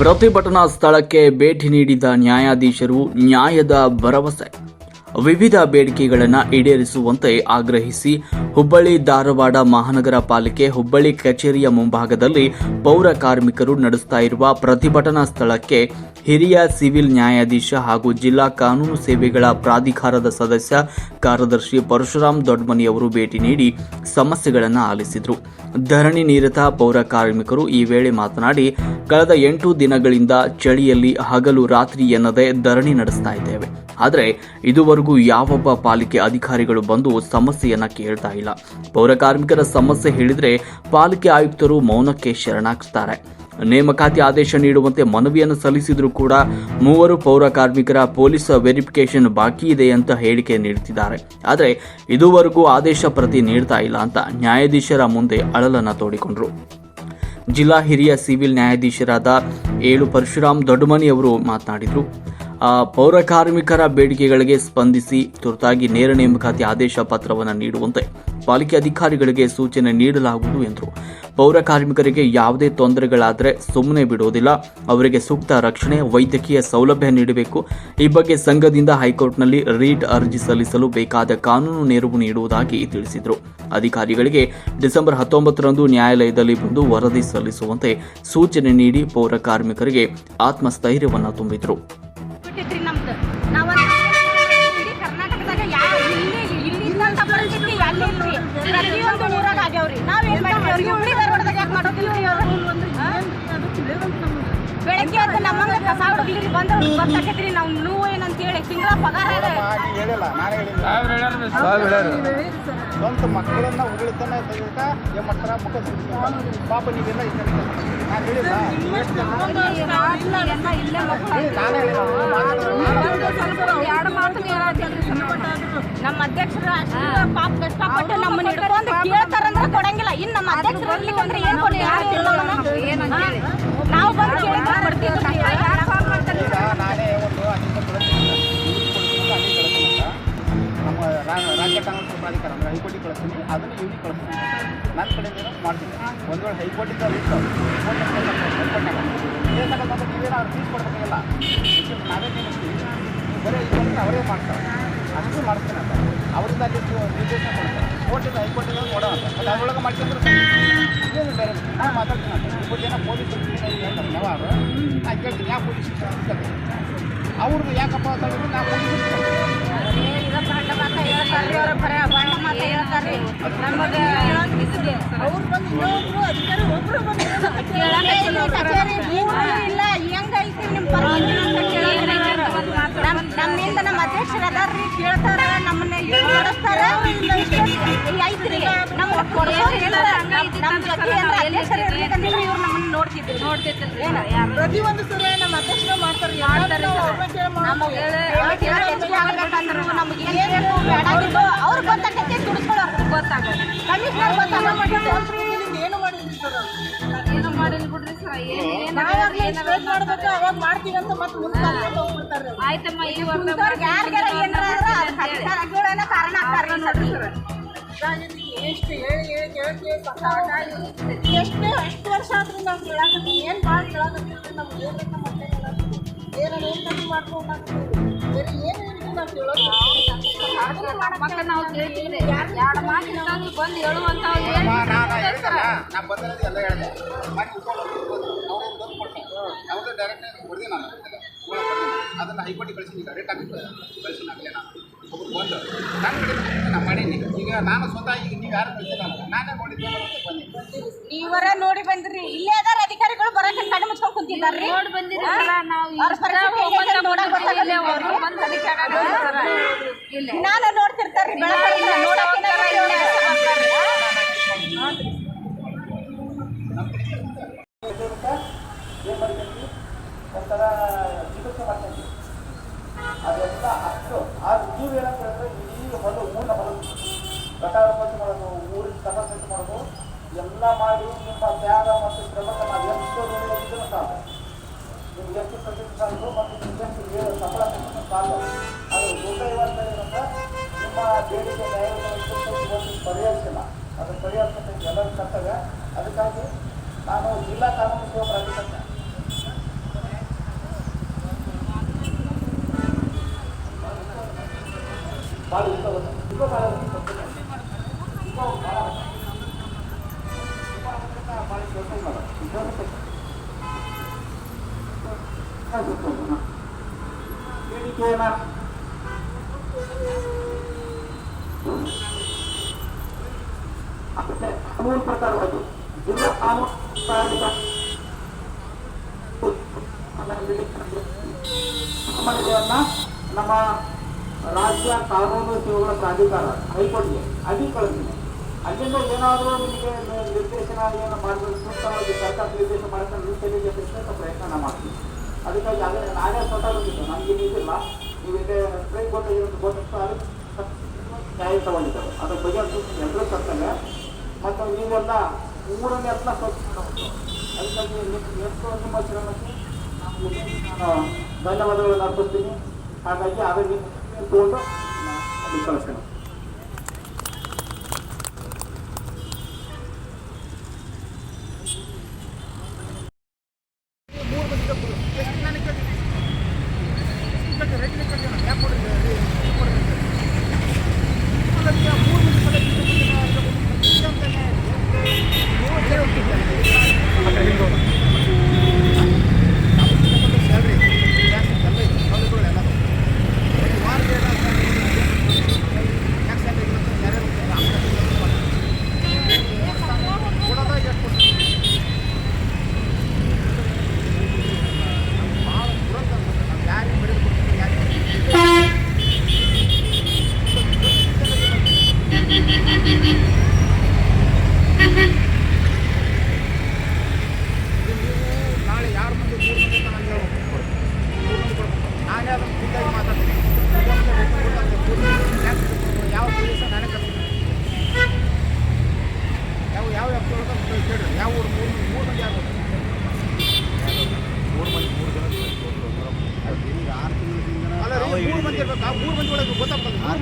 ಪ್ರತಿಭಟನಾ ಸ್ಥಳಕ್ಕೆ ಭೇಟಿ ನೀಡಿದ ನ್ಯಾಯಾಧೀಶರು ನ್ಯಾಯದ ಭರವಸೆ. ವಿವಿಧ ಬೇಡಿಕೆಗಳನ್ನು ಈಡೇರಿಸುವಂತೆ ಆಗ್ರಹಿಸಿ ಹುಬ್ಬಳ್ಳಿ ಧಾರವಾಡ ಮಹಾನಗರ ಪಾಲಿಕೆ ಹುಬ್ಬಳ್ಳಿ ಕಚೇರಿಯ ಮುಂಭಾಗದಲ್ಲಿ ಪೌರ ಕಾರ್ಮಿಕರು ನಡೆಸ್ತಾ ಇರುವ ಪ್ರತಿಭಟನಾ ಸ್ಥಳಕ್ಕೆ ಹಿರಿಯ ಸಿವಿಲ್ ನ್ಯಾಯಾಧೀಶ ಹಾಗೂ ಜಿಲ್ಲಾ ಕಾನೂನು ಸೇವೆಗಳ ಪ್ರಾಧಿಕಾರದ ಸದಸ್ಯ ಕಾರ್ಯದರ್ಶಿ ಪರಶುರಾಮ್ ದೊಡ್ಮನಿ ಅವರು ಭೇಟಿ ನೀಡಿ ಸಮಸ್ಯೆಗಳನ್ನು ಆಲಿಸಿದರು. ಧರಣಿ ನಿರತ ಪೌರ ಕಾರ್ಮಿಕರು ಈ ವೇಳೆ ಮಾತನಾಡಿ, ಕಳೆದ ಎಂಟು ದಿನಗಳಿಂದ ಚಳಿಯಲ್ಲಿ ಹಗಲು ರಾತ್ರಿ ಎನ್ನದೆ ಧರಣಿ ನಡೆಸ್ತಾ ಇದ್ದೇವೆ. ಆದರೆ, ಇದುವರೆಗೂ ಯಾವೊಬ್ಬ ಪಾಲಿಕೆ ಅಧಿಕಾರಿಗಳು ಬಂದು ಸಮಸ್ಯೆಯನ್ನ ಕೇಳ್ತಾ ಇಲ್ಲ. ಪೌರ ಕಾರ್ಮಿಕರ ಸಮಸ್ಯೆ ಹೇಳಿದ್ರೆ ಪಾಲಿಕೆ ಆಯುಕ್ತರು ಮೌನಕ್ಕೆ ಶರಣಾಗ್ತಾರೆ. ನೇಮಕಾತಿ ಆದೇಶ ನೀಡುವಂತೆ ಮನವಿಯನ್ನು ಸಲ್ಲಿಸಿದರೂ ಕೂಡ ಮೂವರು ಪೌರ ಕಾರ್ಮಿಕರ ಪೊಲೀಸ್ ವೆರಿಫಿಕೇಶನ್ ಬಾಕಿ ಇದೆ ಅಂತ ಹೇಳಿಕೆ ನೀಡುತ್ತಿದ್ದಾರೆ. ಆದರೆ ಇದುವರೆಗೂ ಆದೇಶ ಪ್ರತಿ ನೀಡ್ತಾ ಇಲ್ಲ ಅಂತ ನ್ಯಾಯಾಧೀಶರ ಮುಂದೆ ಅಳಲನ್ನು ತೋಡಿಕೊಂಡರು. ಜಿಲ್ಲಾ ಹಿರಿಯ ಸಿವಿಲ್ ನ್ಯಾಯಾಧೀಶರಾದ ಏಳು ಪರಶುರಾಮ್ ದೊಡ್ಡಮನಿ ಅವರು ಮಾತನಾಡಿದರು. ಪೌರ ಕಾರ್ಮಿಕರ ಬೇಡಿಕೆಗಳಿಗೆ ಸ್ಪಂದಿಸಿ ತುರ್ತಾಗಿ ನೇರ ನೇಮಕಾತಿ ಆದೇಶ ಪತ್ರವನ್ನು ನೀಡುವಂತೆ ಪಾಲಿಕೆ ಅಧಿಕಾರಿಗಳಿಗೆ ಸೂಚನೆ ನೀಡಲಾಗುವುದು ಎಂದರು. ಪೌರ ಕಾರ್ಮಿಕರಿಗೆ ಯಾವುದೇ ತೊಂದರೆಗಳಾದರೆ ಸುಮ್ಮನೆ ಬಿಡುವುದಿಲ್ಲ ಅವರಿಗೆ ಸೂಕ್ತ ರಕ್ಷಣೆ, ವೈದ್ಯಕೀಯ ಸೌಲಭ್ಯ ನೀಡಬೇಕು. ಈ ಬಗ್ಗೆ ಸಂಘದಿಂದ ಹೈಕೋರ್ಟ್ನಲ್ಲಿ ರೀಟ್ ಅರ್ಜಿ ಸಲ್ಲಿಸಲು ಬೇಕಾದ ಕಾನೂನು ನೆರವು ನೀಡುವುದಾಗಿ ತಿಳಿಸಿದರು. ಅಧಿಕಾರಿಗಳಿಗೆ ಡಿಸೆಂಬರ್ ಹತ್ತೊಂಬತ್ತರಂದು ನ್ಯಾಯಾಲಯದಲ್ಲಿ ಬಂದು ವರದಿ ಸಲ್ಲಿಸುವಂತೆ ಸೂಚನೆ ನೀಡಿ ಪೌರ ಕಾರ್ಮಿಕರಿಗೆ ಆತ್ಮಸ್ಥೈರ್ಯವನ್ನು ತುಂಬಿದರು. ಬೆಳಗ್ಗೆ ಎದ್ದು ನಮ್ಮಂಗ ಕಸ ಹುಡುಗ್ಲಿಕ್ಕೆ ಬಂದ್ರೆ ಗೊತ್ತಾಕೈತ್ರಿ ನಾವು ನೋವು ಏನಂತ ಹೇಳಿ ತಿಂಗಳ ಪಗಾರ ಸ್ವಂತ ಮಕ್ಕಳನ್ನ ಉಗುಳ್ತಾನ ತೆಗಿತ ಮುಖ ಪಾಪ ನೀವೆಲ್ಲ ಎರಡು ಮಾತು ನಮ್ಮ ಅಧ್ಯಕ್ಷರ ಪಾಪ ಕಷ್ಟಪಟ್ಟು ನಮ್ಮನ್ನ ಹಿಡ್ಕೊಂಡು ರಾಜ್ಯ ಕಾನೂನು ಪ್ರಾಧಿಕಾರ ಅಂದ್ರೆ ಹೈಕೋರ್ಟಿಗೆ ಕಳಿಸ್ತೀನಿ. ಅದನ್ನು ಇವ್ರಿಗೆ ಕಳಿಸ್ತೀನಿ. ನನ್ನ ಕಡೆಯಿಂದ ಮಾಡ್ತೀನಿ. ಒಂದು ವೇಳೆ ಹೈಕೋರ್ಟಿಂದ ಲಿಸ್ಟ್ ಹೈಕೋರ್ಟ್ನಾಗ ನೀವೇನೋ ಅವ್ರು ಫೀಸ್ ಕೊಡ್ಬೇಕಿಲ್ಲ. ನಾವೇ ನೇಮಿಸ್ತೀವಿ ನೀವು ಬರೀ ಅವರೇ ಮಾಡ್ತಾರೆ. ಅಷ್ಟು ಮಾಡ್ತೀನಿ ಅಂತ. ಅವರಿಂದ ಅಲ್ಲಿ ನಿರ್ದೇಶನ ಕೊಡ್ತಾರೆ. ಕೋರ್ಟಿಂದ ಹೈಕೋರ್ಟಿಂದ ಕೊಡೋ ಅಂತ. ಅದು ಅದರೊಳಗೆ ಮಾಡ್ಕೊಂಡ್ರೆ ಏನು ಬೇರೆ ನಾನು ಮಾತಾಡ್ತೀನಿ ಅಂತ. ಇಪ್ಪತ್ತು ಜನ ಪೊಲೀಸ್ ಹೇಳ್ತಾರೆ. ನವಾರು ನಾ ಕೇಳ್ತೀನಿ. ಯಾವ ಪೊಲೀಸ್ ಅವ್ರದ್ದು ಯಾಕಪ್ಪ ಅಂತ ಹೇಳಿದ್ರೆ ನಾ ಪೊಲೀಸ್ ಇಲ್ಲ ಹೆಂಗೈತಿ ನಿಮ್ ಪರಿಸ್ಥಿತಿ ಅಂತ ಕೇಳಿದ್ರೆ ನಮ್ ನಮ್ಮಿಂದ ನಮ್ಮ ಅಧ್ಯಕ್ಷರು ಅದಾರ್ರಿ ಕೇಳ್ತಾರ ನಮ್ಮನ್ನ ಐತ್ರಿ ನಮ್ಮ ಅಧ್ಯಕ್ಷರು ನಮ್ಮನ್ನ ಪ್ರತಿಯೊಂದು ಸರಿ ನಮ್ಮ ಅಧ್ಯಕ್ಷರು ಮಾಡ್ತಾರೆ ಏನ್ ಅವ್ರು ಗೊತ್ತಾಗತ್ತೆ ದುಡಿಸ್ಕೊಳ್ಳೋರು ಗೊತ್ತಾಗೋದು ಕಮಿಷನರ್ ಗೊತ್ತಾಗೋದು ಏನು ಮಾಡಿದ್ರಿ ಸರ್ ಏನು ಮಾಡಿಲ್ಲ ಬಿಡ್ರಿ ಸರ್ ಮಾಡ್ಬೇಕು ಅವಾಗ ಮಾಡ್ತೀವಿ ಅಂತ ಮತ್ತೆ ಮುಂದೆ ಹೋಗ್ಬಿಡ್ತಾರೆ ಆಯ್ತಮ್ಮ ಈ ಯಾರಿಗಾರ ಏನಾರ ಕಾರಣ ಆಗ್ತಾರೆ ಸರ್. ಕೇಳ್ತೀವಿ ಸಾಕಾಗಿ ಎಷ್ಟು ಎಷ್ಟು ವರ್ಷ ಆದ್ರೂ ನಾವು ಕೇಳಾಕತ್ತೀವಿ. ಏನು ಭಾಳ ಕೇಳಾಕತ್ತೀವಿ ನಮ್ಗೆ ಏನು ಬೇಕು ಮತ್ತೆ ಏನೋ ಏನು ಕಮ್ಮಿ ಮಾಡ್ಕೊಂಡು ಬೇರೆ ಏನು ಇಲ್ಲ ನಾವು ಕೇಳೋದು. ಮಕ್ಕಳು ನಾವು ಕೇಳ್ತೀವಿ ಎರಡು ಮಾತು ಇದ್ದಾಗ ಬಂದು ಹೇಳುವಂತ ನಾನು ಹೇಳಿದ್ದಲ್ಲ ನಾ ಬಂದಿರೋದು ಎಲ್ಲ ಹೇಳಿದೆ. ಮಾಡಿ ಅವ್ರೇನು ಬಂದು ಕೊಡ್ತಾರೆ ಅವ್ರದ್ದು ಡೈರೆಕ್ಟ್ ಹೊಡೆದಿ ನಾನು. ಅದನ್ನು ಹೈಕೋರ್ಟಿಗೆ ಕಳಿಸಿ ಈಗ ರೇಟ್ ಹಾಕಿ ಕಳಿಸಿ ಆಗಲೇ ನಾನು ಒಬ್ಬರು ಬಂದು. ನಾನು ಕಡೆ ನಾನು ಮಾಡೀನಿ ಈಗ ನಾನು ಸ್ವತಃ ಈಗ ನೀವು ಯಾರು ಕಳಿಸಿಲ್ಲ ನಾನೇ ನೋಡಿದ್ದೆ ನೀವರ ನೋಡಿ ಬಂದ್ರಿ. ಇಲ್ಲೇ ಅದಾರ ಅಧಿಕಾರಿಗಳು ಬರಕ್ಕೆ ಕಣ್ಣು ಮುಚ್ಕೊಂಡು ಕುಂತಿದ್ದಾರೆ. ನೋಡಿ ಬಂದಿರಲ್ಲ ನಾವು ನಾನು ನೋಡ್ತಿರ್ತಾರ್ರಿ ಬೆಳಗ್ಗೆ ನೋಡಕ್ಕೆ ಒಂಥರ ಚಿಕಿತ್ಸೆ ಮಾಡ್ತೀನಿ ಅದೆಲ್ಲ ಅಷ್ಟು ಆ ಏನಂತ ಹೇಳಿದ್ರೆ ಇಡೀ ಹೊಲ ಮೂಲ ಹೊಲ ಗಟಾರೋಪಣೆ ಮಾಡೋದು ಊರಿಗೆ ಸಮರ್ಪಣೆ ಮಾಡೋದು ಎಲ್ಲ ಮಾಡಿ ನಿಮ್ಮ ತ್ಯಾಗ ಮತ್ತು ಶ್ರಮಕ್ಕೆ ನಾವು ಎಷ್ಟು ಇದನ್ನು ಸಾಕು. ನಿಮ್ಗೆ ಎಷ್ಟು ಪ್ರತಿಷ್ಠೆ ಸಾಕು ಮತ್ತು ನಿಮ್ಗೆ ಎಷ್ಟು ಸಫಲ ಸಾಧ್ಯ ಅದು ದುರ್ದೈವಂತ ಏನಂದ್ರೆ ನಿಮ್ಮ ಬೇಡಿಕೆ, ನ್ಯಾಯವನ್ನು ಪರಿಹರಿಸಿಲ್ಲ. ಅದು ಪರಿಹರಿಸಿದ ಎಲ್ಲರೂ ಕರ್ತವ್ಯ. ಅದಕ್ಕಾಗಿ ನಾನು ಜಿಲ್ಲಾ ಕಾನೂನು ಸೇವಾ ಪ್ರಾಧಿಕಾರ ಭಾಳ ಇಷ್ಟವನ್ನು ಇಬ್ಬರು ಪ್ರಾಧಿಕಾರ ಬೇಡಿಕೆಯನ್ನ ಮತ್ತೆ ಕಾನೂನು ಪ್ರಕಾರವಾಗಿ ಜಿಲ್ಲಾ ಕಾನೂನು ನಮ್ಮ ರಾಜ್ಯ ಕಾನೂನು ಸೇವೆಗಳ ಪ್ರಾಧಿಕಾರ ಹೈಕೋರ್ಟ್ಗೆ ಅಲ್ಲಿ ಕಳಿಸ್ತೀನಿ ಅಲ್ಲಿಂದ ಏನಾದರೂ ನಿಮಗೆ ನಿರ್ದೇಶನ ಏನು ಮಾಡಬೇಕು ಸೂಕ್ತವಾಗಿ ಸರ್ಕಾರ ನಿರ್ದೇಶನ ಮಾಡ್ಕೊಂಡು ಪ್ರಯತ್ನ ಮಾಡ್ತೀವಿ ಅದಕ್ಕಾಗಿ ಅದೇ ನಾನೇ ಸ್ವತಃ ಬಂದಿದ್ದು. ನನಗೆ ಇದಿಲ್ಲ ನೀವು ಇದೆ ಕೊಟ್ಟಿರೋದು ಗೊತ್ತಾಗಿರೋದು ಗೊತ್ತಿತ್ತು ಅದಕ್ಕೆ ನ್ಯಾಯ ತಗೊಂಡಿದ್ದಾರೆ ಅದ್ರ ಬಗ್ಗೆ ಎಲ್ಲರೂ ಕರ್ತವ್ಯ ಮತ್ತು ನೀವೆಲ್ಲ ಮೂರನೇ ಹತ್ರ ಸ್ವಲ್ಪ ಅದಕ್ಕಾಗಿ ನಿಮ್ಮ- ಶ್ರಮಕ್ಕೆ ನಾನು ಧನ್ಯವಾದಗಳನ್ನು ಅರ್ಪಿಸ್ತೀನಿ. ಹಾಗಾಗಿ ಅದನ್ನು ತಗೊಂಡು ಅಲ್ಲಿ ಕಳಿಸ್ತೇನೆ. చేస్తున్నాను ఆరు